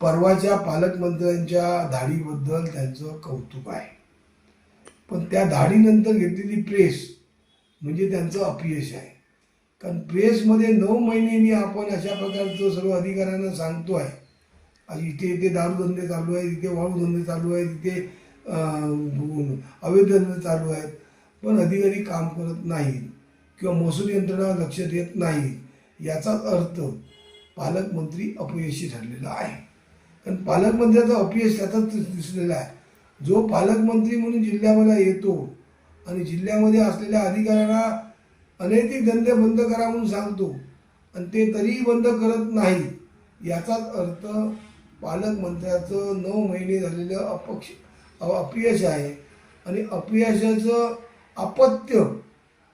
परवाच्या पालकमंत्र्यांच्या धाडीबद्दल त्यांचं कौतुक आहे. पण त्या धाडीनंतर घेतलेली प्रेस म्हणजे त्यांचं अपयश आहे. कारण प्रेसमध्ये नऊ महिन्यांनी आपण अशा प्रकारचं सर्व अधिकाऱ्यांना सांगतो आहे. इथे इथे दारूधंदे चालू आहेत इथे वाळूधंदे चालू आहेत इथे अं, अवैध धंदे चालू आहेत. पण अधिकारी काम करत नाहीत किंवा महसूल यंत्रणा लक्ष देत नाही याचाच अर्थ पालकमंत्री अपयशी ठरलेला आहे. कारण पालकमंत्र्याचं अपयश त्यातच दिसलेलं आहे. जो पालकमंत्री म्हणून जिल्ह्यामध्ये येतो आणि जिल्ह्यामध्ये असलेल्या अधिकाऱ्यांना अनैतिक धंदे बंद करा म्हणून सांगतो आणि ते तरीही बंद करत नाही याचाच अर्थ पालकमंत्र्याचं नऊ महिने झालेलं अपक्ष अपयश आहे. आणि अपयशाचं अपत्य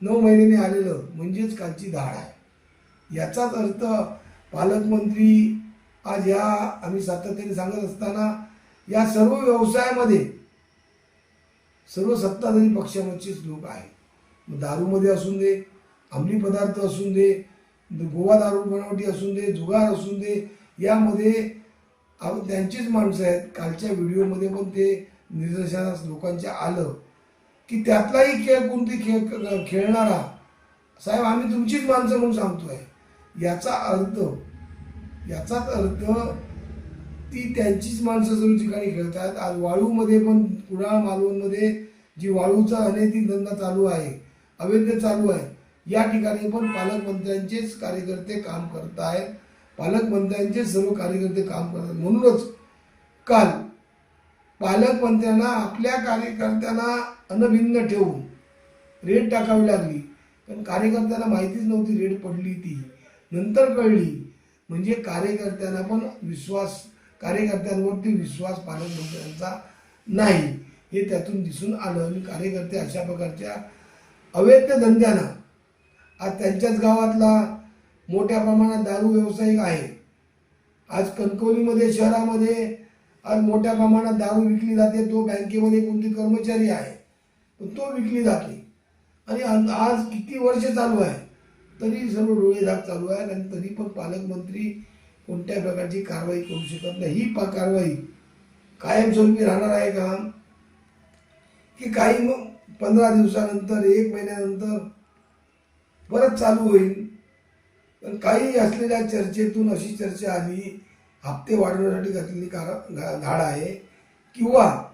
नऊ महिन्याने आलेलं म्हणजेच कालची धाड आहे. याचाच अर्थ पालकमंत्री आज या आम्ही सातत्याने सांगत असताना या सर्व व्यवसायामध्ये सर्व सत्ताधारी पक्षामधचेच लोक आहेत. मग दारूमध्ये असून दे अंमली पदार्थ असून दे गोवा दारू बनावटी असून दे जुगार असून दे यामध्ये त्यांचीच माणसं आहेत. कालच्या व्हिडिओमध्ये पण ते निदर्शनास लोकांच्या आलं की त्यातलाही खेळ कोणती खेळ खेळणारा? साहेब आम्ही तुमचीच माणसं म्हणून सांगतोय. याचा अर्थ याचाच अर्थ ती त्यांचीच माणसं सर्व ठिकाणी खेळतात. आज वाळूमध्ये पण कुडाळ मालवणमध्ये जी वाळूचा अनैतिक धंदा चालू आहे अवैध चालू आहे या ठिकाणी पण पालकमंत्र्यांचेच कार्यकर्ते काम करत आहेत. पालकमंत्र्यांचेच सर्व कार्यकर्ते काम करतात म्हणूनच काल पालकमंत्र्यांना आपल्या कार्यकर्त्यांना अनभिन्न ठेवून रेड टाकावी लागली. पण कार्यकर्त्यांना माहितीच नव्हती रेड पडली ती. नंतर कळली म्हणजे कार्यकर्त्यांना पण विश्वास कार्यकर्त्यांवरती विश्वास पालकमंत्र्यांचा नाही. हे त्यातून दिसून आलं. आणि कार्यकर्ते अशा प्रकारच्या अवैध धंद्यानं आज त्यांच्याच गावातला मोठ्या प्रमाणात दारू व्यावसायिक आहे. आज कणकवलीमध्ये शहरामध्ये आज मोठ्या प्रमाणात दारू विकली जाते. तो बँकेमध्ये कोणती कर्मचारी आहे? पण तो विकली जाते. आणि आज किती वर्ष चालू आहे? तरी सर्व डोळे झाक चालू आहे आणि तरी पण पालकमंत्री कोणत्या प्रकारची कारवाई करू शकत नाही. ही पा कारवाई कायमस्वरूपी राहणार आहे का? की काही मग पंधरा दिवसानंतर एक महिन्यानंतर परत चालू होईल? पण काही असलेल्या चर्चेतून अशी चर्चा आली हप्ते वाढवण्यासाठी घातलेली कार घा- धाड आहे. किंवा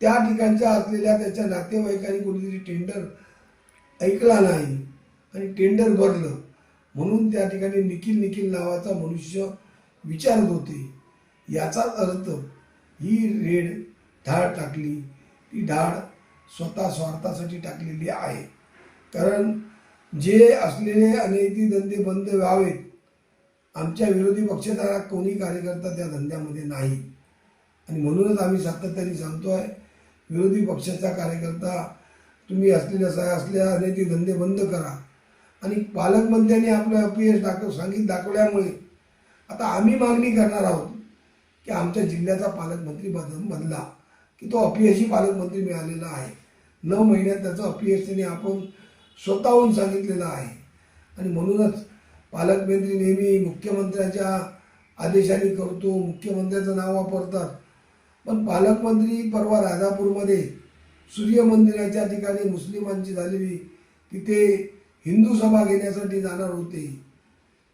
त्या ठिकाणच्या असलेल्या त्याच्या नातेवाईकांनी कोणीतरी टेंडर ऐकला नाही. आणि टेंडर भरलं. म्हणून त्या ठिकाणी निखिल निखिल नावाचा मनुष्य विचारत होते. याचाच अर्थ ही रेड ढाळ टाकली. ती ढाळ स्वतः स्वार्थासाठी टाकलेली आहे. कारण जे असलेले अनैतिक धंदे बंद व्हावेत आमच्या विरोधी पक्षाचा कोणी कार्यकर्ता त्या धंद्यामध्ये नाही. आणि म्हणूनच आम्ही सातत्याने आहे विरोधी पक्षाचा कार्यकर्ता तुम्ही असलेल्या असल्या अनैतिक धंदे बंद करा. आणि पालकमंत्र्यांनी आपलं अपयश दाखव सांगित दाखवल्यामुळे आता आम्ही मागणी करणार आहोत की आमच्या जिल्ह्याचा पालकमंत्री बदल बदला की तो अपयशी पालकमंत्री मिळालेला आहे. नऊ महिन्यात त्याचं अपयश त्यांनी आपण स्वतःहून सांगितलेलं आहे. आणि म्हणूनच पालकमंत्री नेहमी मुख्यमंत्र्याच्या आदेशाने करतो मुख्यमंत्र्याचं नाव वापरतात. पण पालकमंत्री परवा राजापूरमध्ये सूर्य मंदिराच्या ठिकाणी मुस्लिमांची झालेली तिथे हिंदू सभा घेण्यासाठी जाणार होते.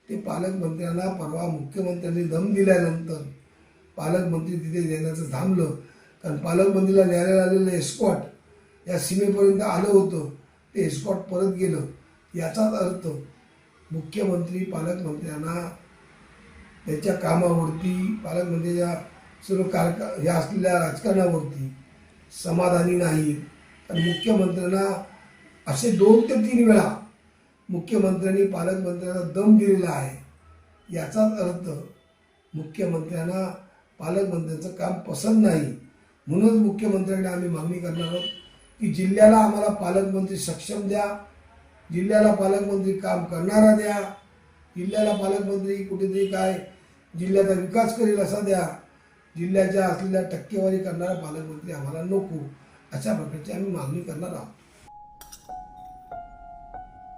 ते पालकमंत्र्यांना परवा मुख्यमंत्र्यांनी दम दिल्यानंतर पालकमंत्री तिथे देण्याचं थांबलं. कारण पालकमंत्रीला न्यायालयात आलेलं एस्कॉट या सीमेपर्यंत आलं होतं. ते एस्कॉट परत गेलं. याचाच अर्थ मुख्यमंत्री पालकमंत्र्यांना त्याच्या कामावरती पालकमंत्र्याच्या सर्व कारका ह्या असलेल्या राजकारणावरती समाधानी नाही आणि मुख्यमंत्र्यांना असे दोन ते तीन वेळा मुख्यमंत्र्यांनी पालकमंत्र्यांना दम दिलेला आहे. याचाच अर्थ मुख्यमंत्र्यांना पालकमंत्र्यांचं काम पसंत नाही. म्हणूनच मुख्यमंत्र्यांकडे आम्ही मागणी करणार आहोत की जिल्ह्याला आम्हाला पालकमंत्री सक्षम द्या. जिल्ह्याला पालकमंत्री काम करणारा द्या. जिल्ह्याला पालकमंत्री कुठेतरी काय जिल्ह्याचा विकास करेल असा द्या. जिल्ह्याच्या असलेल्या टक्केवारी करणारा पालकमंत्री आम्हाला नको. अशा प्रकारची आम्ही मागणी करणार आहोत.